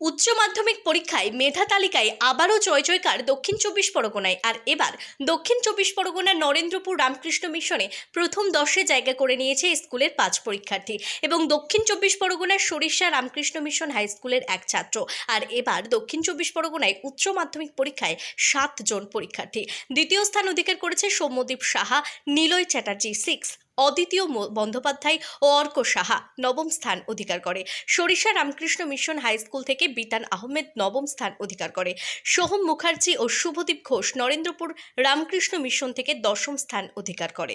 উচ্চ মাধ্যমিক পরীক্ষায় মেধা তালিকায় আবারও জয় জয়কার দক্ষিণ চব্বিশ পরগনায়। আর এবার দক্ষিণ চব্বিশ পরগনার নরেন্দ্রপুর রামকৃষ্ণ মিশনে প্রথম দশে জায়গা করে নিয়েছে স্কুলের পাঁচ পরীক্ষার্থী এবং দক্ষিণ চব্বিশ পরগনার সরিষা রামকৃষ্ণ মিশন হাই স্কুলের এক ছাত্র। আর এবার দক্ষিণ চব্বিশ পরগনায় উচ্চ মাধ্যমিক পরীক্ষায় সাতজন পরীক্ষার্থী। দ্বিতীয় স্থান অধিকার করেছে সৌম্যদীপ সাহা, নিলয় চ্যাটার্জি, সিক্স। অদ্বিতীয় বন্দ্যোপাধ্যায় ও অর্ক সাহা নবম স্থান অধিকার করে। সরিষা রামকৃষ্ণ মিশন হাই স্কুল থেকে বিতান আহমেদ নবম স্থান অধিকার করে। সোহম মুখার্জি ও শুভদীপ ঘোষ নরেন্দ্রপুর রামকৃষ্ণ মিশন থেকে দশম স্থান অধিকার করে।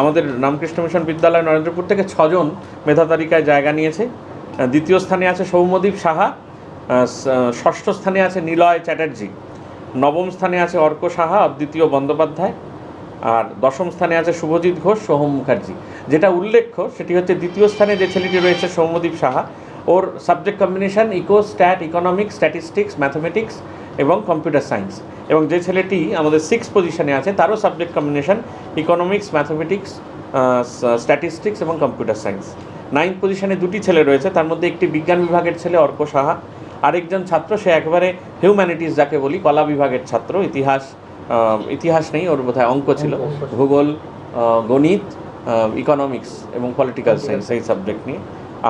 আমাদের রামকৃষ্ণ মিশন বিদ্যালয় নরেন্দ্রপুর থেকে ছজন মেধা তালিকায় জায়গা নিয়েছে। দ্বিতীয় স্থানে আছে সৌম্যদীপ সাহা ষষ্ঠ স্থানে আছে নিলয় চ্যাটার্জি, নবম স্থানে আছে অর্ক সাহা অদ্বিতীয় বন্দ্যোপাধ্যায়, আর দশম স্থানে আছে শুভজিৎ ঘোষ, সোহম মুখার্জি। যেটা উল্লেখ্য, সেটি হচ্ছে দ্বিতীয় স্থানে যে ছেলেটি রয়েছে সৌম্যদীপ সাহা, ওর subject combination, eco, stat, economics, statistics, mathematics এবং কম্পিউটার সায়েন্স এবং যে ছেলেটি আমাদের সিক্স পজিশনে আছে, তারও subject combination economics mathematics statistics এবং কম্পিউটার সায়েন্স নাইন্থ পজিশনে দুটি ছেলে রয়েছে, তার মধ্যে একটি বিজ্ঞান বিভাগের ছেলে, অর্ক সাহা। আরেকজন ছাত্র, সে একবারে হিউম্যানিটিস যাকে বলি, কলা বিভাগের ছাত্র। ইতিহাস ইতিহাস নেই, ওর বোধহয় অঙ্ক ছিল। ভূগোল গণিত ইকোনমিক্স এবং পলিটিক্যাল সায়েন্স এই সাবজেক্ট নিয়ে।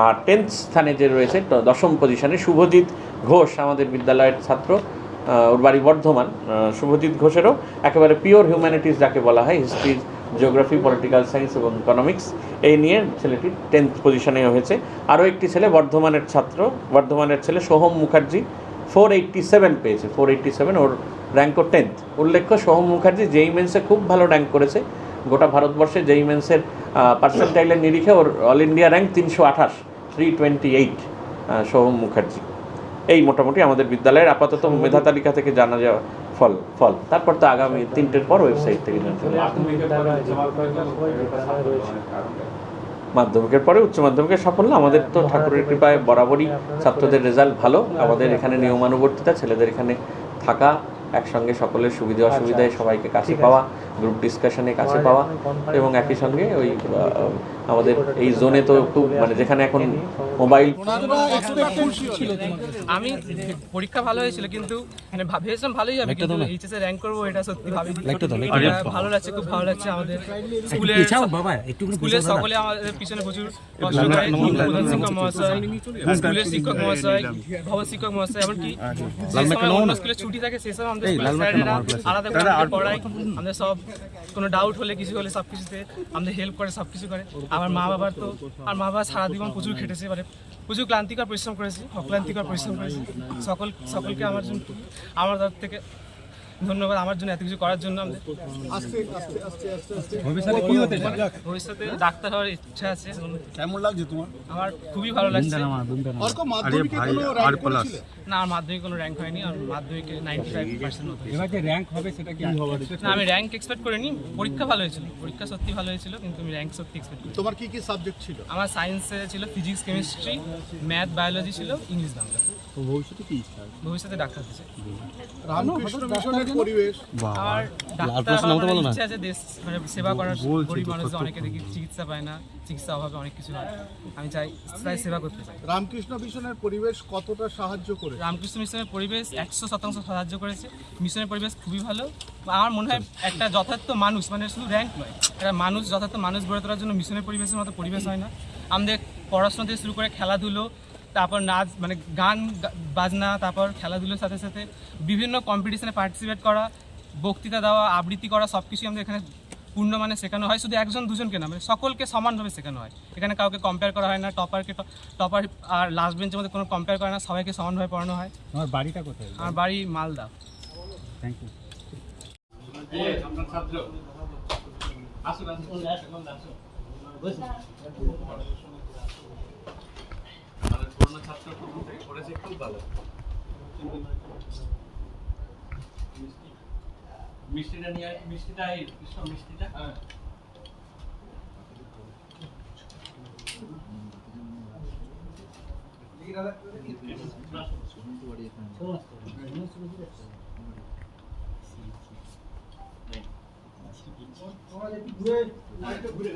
আর টেন্থ স্থানে যে রয়েছে দশম পজিশনে শুভজিৎ ঘোষ, আমাদের বিদ্যালয়ের ছাত্র। ওর বাড়ি বর্ধমান শুভজিৎ ঘোষেরও একেবারে পিওর হিউম্যানিটিস যাকে বলা হয় হিস্ট্রি জিওগ্রাফি পলিটিক্যাল সায়েন্স এবং ইকোনমিক্স এই নিয়ে ছেলেটি টেন্থ পজিশনে হয়েছে। আরও একটি ছেলে বর্ধমানের ছাত্র, বর্ধমানের ছেলে Soham Mukherjee four eighty seven পেয়েছে ফোর এইট্টি সেভেন ওর র্যাঙ্কও টেন্থ উল্লেখ্য, সোহম মুখার্জি জেই মেন্সে খুব ভালো র্যাঙ্ক করেছে, গোটা ভারতবর্ষে জেই মেন্সের পার্সেন্টাইলের নিরিখে ওর অল ইন্ডিয়া র্যাঙ্ক তিনশো আঠাশ three twenty eight Soham Mukherjee. এই মোটামুটি আমাদের বিদ্যালয়ের আপাতত মেধা তালিকা থেকে জানা যাওয়া ফল ফল। তারপর তো আগামী তিনটের পর ওয়েবসাইট থেকে জানতে হবে। মাধ্যমিকের পরে উচ্চ মাধ্যমিকের সাফল্য। আমাদের তো ঠাকুরের কৃপায় বরাবরই ছাত্রদের রেজাল্ট ভালো। আমাদের এখানে নিয়মানুবর্তিতা ছেলেদের এখানে থাকা একসঙ্গে সকলের সুবিধা অসুবিধায় সবাইকে কাছে পাওয়া গ্রুপ ডিসকাশনে কাছে পাওয়া এবং একই সঙ্গে ওই আমাদের এই জোনে তো খুব মানে যেখানে এখন মোবাইল আমি পরীক্ষা ভালো হয়েছিল কিন্তু মানে ভাব- ভেবেছিলাম ভালোই হবে কিন্তু এইচএসএ র্যাঙ্ক করব এটা সত্যি ভাবিনি। এটা ভালো লাগছে খুব ভালো লাগছে আমাদের স্কুলের স্কুলের সকলে আমাদের পিছনে প্রচুর কষ্ট করে প্রধান শিক্ষক মহাশয় স্কুলের শিক্ষক মহাশয় ভবন শিক্ষক মহাশয় এমনকি স্কুলে ছুটি থাকে সেই আলাদা করে আমাদের সব কোনো ডাউট হলে কিছু হলে সব কিছুতে আমাদের হেল্প করে সব কিছু করে। আমার মা বাবার তো আর মা বাবা সারা জীবন প্রচুর খেটেছে এবারে প্রচুর ক্লান্তিকর পরিশ্রম করেছি অক্লান্তিকর পরিশ্রম করেছি। সকল সকলকে আমার জন্য আমার তরফ থেকে ধন্যবাদ আমার জন্য এত কিছু করার জন্য আমাদের। ভবিষ্যতে ডাক্তার হওয়ার ইচ্ছা আছে। কেমন লাগছে তোমার? আমার খুবই ভালো লাগছে। না আমার মাধ্যমিক কোনো র্যাঙ্ক হয়নি আর মাধ্যমিকে নাইনটি ফাইভ পার্সেন্ট এবার যে র্যাঙ্ক হবে সেটা কি না আমি র্যাঙ্ক এক্সপেক্ট করিনি পরীক্ষা ভালো হয়েছিল। পরীক্ষা সত্যি ভালো হয়েছিল কিন্তু আমি র্যাঙ্ক সত্যি এক্সপেক্ট করি তোমার কি কি সাবজেক্ট ছিল? আমার সায়েন্সে ছিল ফিজিক্স কেমিস্ট্রি ম্যাথ বায়োলজি ছিল ইংলিশ বাংলা। ভবিষ্যতে কি ইচ্ছা ভবিষ্যতে ডাক্তার হতে চাই। রামকৃষ্ণ মিশনের পরিবেশ। আর ডাক্তার হওয়ার মানে ইচ্ছা আছে দেশ মানে সেবা করার গরিব মানুষদের অনেকে দেখি চিকিৎসা পায় না চিকিৎসা অভাবে অনেক কিছু হয়। আমি চাই তাই সেবা করতে চাই। রামকৃষ্ণ মিশনের পরিবেশ কতটা সাহায্য করে রামকৃষ্ণ মিশনের পরিবেশ একশো শতাংশ সাহায্য করেছে। মিশনের পরিবেশ খুবই ভালো। আমার মনে হয় একটা যথার্থ মানুষ মানে শুধু র্যাঙ্ক নয় একটা মানুষ যথার্থ মানুষ গড়ে তোলার জন্য মিশনের পরিবেশের মতো পরিবেশ হয় না। আমাদের পড়াশোনা থেকে শুরু করে খেলাধুলো তারপর নাচ মানে গান বাজনা তারপর খেলাধুলোর সাথে সাথে বিভিন্ন কম্পিটিশনে পার্টিসিপেট করা বক্তৃতা দেওয়া আবৃত্তি করা সব কিছুই আমাদের এখানে পূর্ণ মানে শেখানো হয়। শুধু একজন দুজনকে না মানে সকলকে সমানভাবে শেখানো হয়। এখানে কাউকে কম্পেয়ার করা হয় না টপারকে টপার আর লাস্ট বেঞ্চের মধ্যে কোনো কম্পেয়ার করে না সবাইকে সমানভাবে পড়ানো হয়। তোমার বাড়িটা কোথায়? আমার বাড়ি মালদা। থ্যাংক ইউ মিষ্টিটা নিয়ে আয়, মিষ্টিটা এই কৃষ্ণ মিষ্টিটা ঘুরে লাইটটা ঘুরে